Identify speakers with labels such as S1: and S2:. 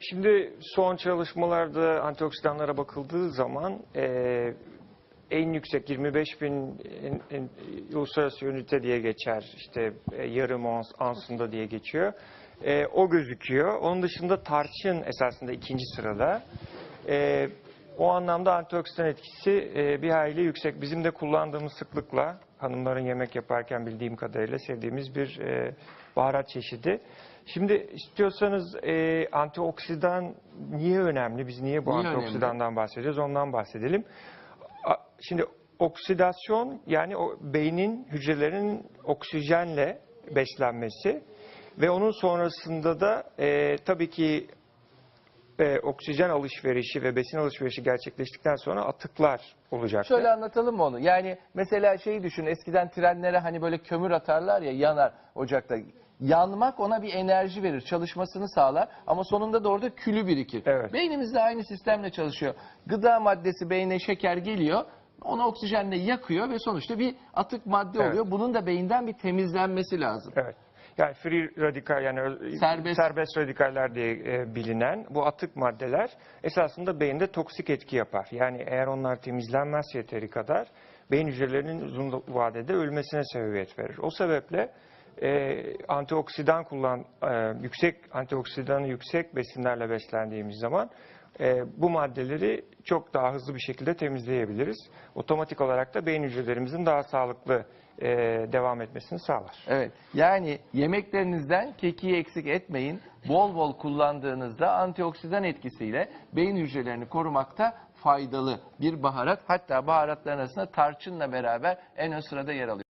S1: Şimdi son çalışmalarda antioksidanlara bakıldığı zaman e, en yüksek 25 bin en- en- uluslararası ünite diye geçer. İşte e, yarım ons, ansında diye geçiyor. E, o gözüküyor. Onun dışında tarçın esasında ikinci sırada. E, o anlamda antioksidan etkisi e, bir hayli yüksek. Bizim de kullandığımız sıklıkla hanımların yemek yaparken bildiğim kadarıyla sevdiğimiz bir e, baharat çeşidi. Şimdi istiyorsanız e, antioksidan niye önemli? Biz niye bu
S2: Niye
S1: antioksidandan bahsediyoruz? Ondan bahsedelim. A- Şimdi oksidasyon yani o beynin hücrelerinin oksijenle beslenmesi ve onun sonrasında da e, tabii ki e, oksijen alışverişi ve besin alışverişi gerçekleştikten sonra atıklar olacak.
S2: Şöyle anlatalım mı onu? Yani mesela şeyi düşün eskiden trenlere hani böyle kömür atarlar ya yanar ocakta. Yanmak ona bir enerji verir, çalışmasını sağlar ama sonunda da orada külü birikir.
S1: Evet.
S2: Beynimiz de aynı sistemle çalışıyor. Gıda maddesi beyne şeker geliyor, onu oksijenle yakıyor ve sonuçta bir atık madde
S1: Evet.
S2: oluyor. Bunun da beyinden bir temizlenmesi lazım.
S1: Evet. Yani free radikal yani ö-
S2: Serbest.
S1: serbest radikaller diye e, bilinen bu atık maddeler esasında beyinde toksik etki yapar. Yani eğer onlar temizlenmezse yeteri kadar beyin hücrelerinin uzun vadede ölmesine sebebiyet verir. O sebeple e, antioksidan kullan e, yüksek antioksidanı yüksek besinlerle beslendiğimiz zaman e, bu maddeleri çok daha hızlı bir şekilde temizleyebiliriz. Otomatik olarak da beyin hücrelerimizin daha sağlıklı e, devam etmesini sağlar.
S2: Evet. Yani yemeklerinizden kekiği eksik etmeyin. Bol bol kullandığınızda antioksidan etkisiyle beyin hücrelerini korumakta faydalı bir baharat. Hatta baharatların arasında tarçınla beraber en ön sırada yer alıyor.